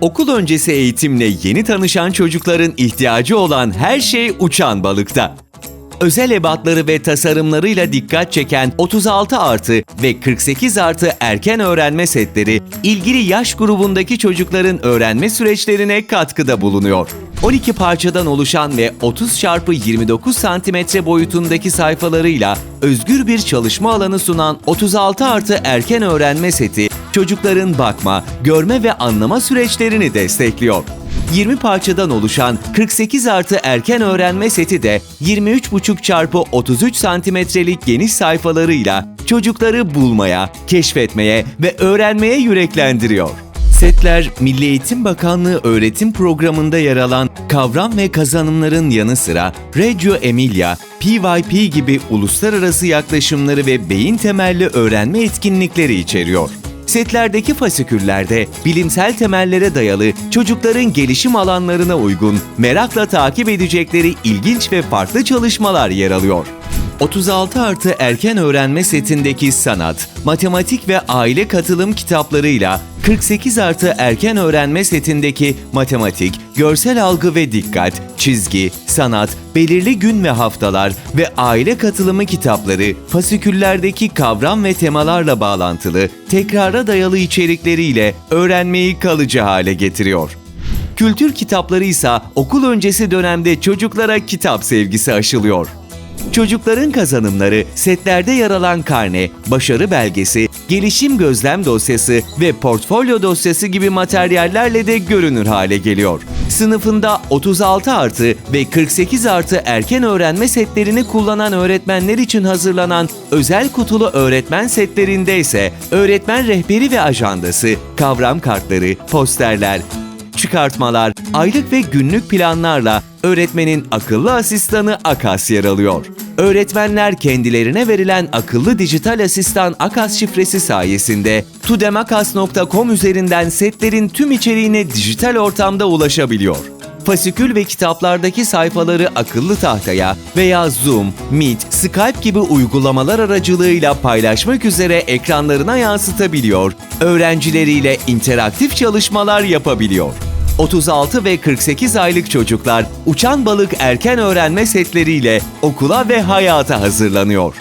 Okul öncesi eğitimle yeni tanışan çocukların ihtiyacı olan her şey uçan balıkta. Özel ebatları ve tasarımlarıyla dikkat çeken 36 artı ve 48 artı erken öğrenme setleri ilgili yaş grubundaki çocukların öğrenme süreçlerine katkıda bulunuyor. 12 parçadan oluşan ve 30 çarpı 29 santimetre boyutundaki sayfalarıyla özgür bir çalışma alanı sunan 36 artı erken öğrenme seti çocukların bakma, görme ve anlama süreçlerini destekliyor. 20 parçadan oluşan 48 artı erken öğrenme seti de 23,5 çarpı 33 santimetrelik geniş sayfalarıyla çocukları bulmaya, keşfetmeye ve öğrenmeye yüreklendiriyor. Setler, Milli Eğitim Bakanlığı öğretim programında yer alan kavram ve kazanımların yanı sıra Reggio Emilia, PYP gibi uluslararası yaklaşımları ve beyin temelli öğrenme etkinlikleri içeriyor. Setlerdeki fasiküllerde bilimsel temellere dayalı çocukların gelişim alanlarına uygun, merakla takip edecekleri ilginç ve farklı çalışmalar yer alıyor. 36 artı erken öğrenme setindeki sanat, matematik ve aile katılım kitaplarıyla 48 artı erken öğrenme setindeki matematik, görsel algı ve dikkat, çizgi, sanat, belirli gün ve haftalar ve aile katılımı kitapları fasiküllerdeki kavram ve temalarla bağlantılı, tekrara dayalı içerikleriyle öğrenmeyi kalıcı hale getiriyor. Kültür kitapları ise okul öncesi dönemde çocuklara kitap sevgisi aşılıyor. Çocukların kazanımları setlerde yer alan karne, başarı belgesi, gelişim gözlem dosyası ve portfolyo dosyası gibi materyallerle de görünür hale geliyor. Sınıfında 36 artı ve 48 artı erken öğrenme setlerini kullanan öğretmenler için hazırlanan özel kutulu öğretmen setlerinde ise öğretmen rehberi ve ajandası, kavram kartları, posterler, çıkartmalar, aylık ve günlük planlarla öğretmenin akıllı asistanı Akas yer alıyor. Öğretmenler kendilerine verilen akıllı dijital asistan Akas şifresi sayesinde tudemakas.com üzerinden setlerin tüm içeriğine dijital ortamda ulaşabiliyor. Fasikül ve kitaplardaki sayfaları akıllı tahtaya veya Zoom, Meet, Skype gibi uygulamalar aracılığıyla paylaşmak üzere ekranlarına yansıtabiliyor, öğrencileriyle interaktif çalışmalar yapabiliyor. 36 ve 48 aylık çocuklar uçan balık erken öğrenme setleriyle okula ve hayata hazırlanıyor.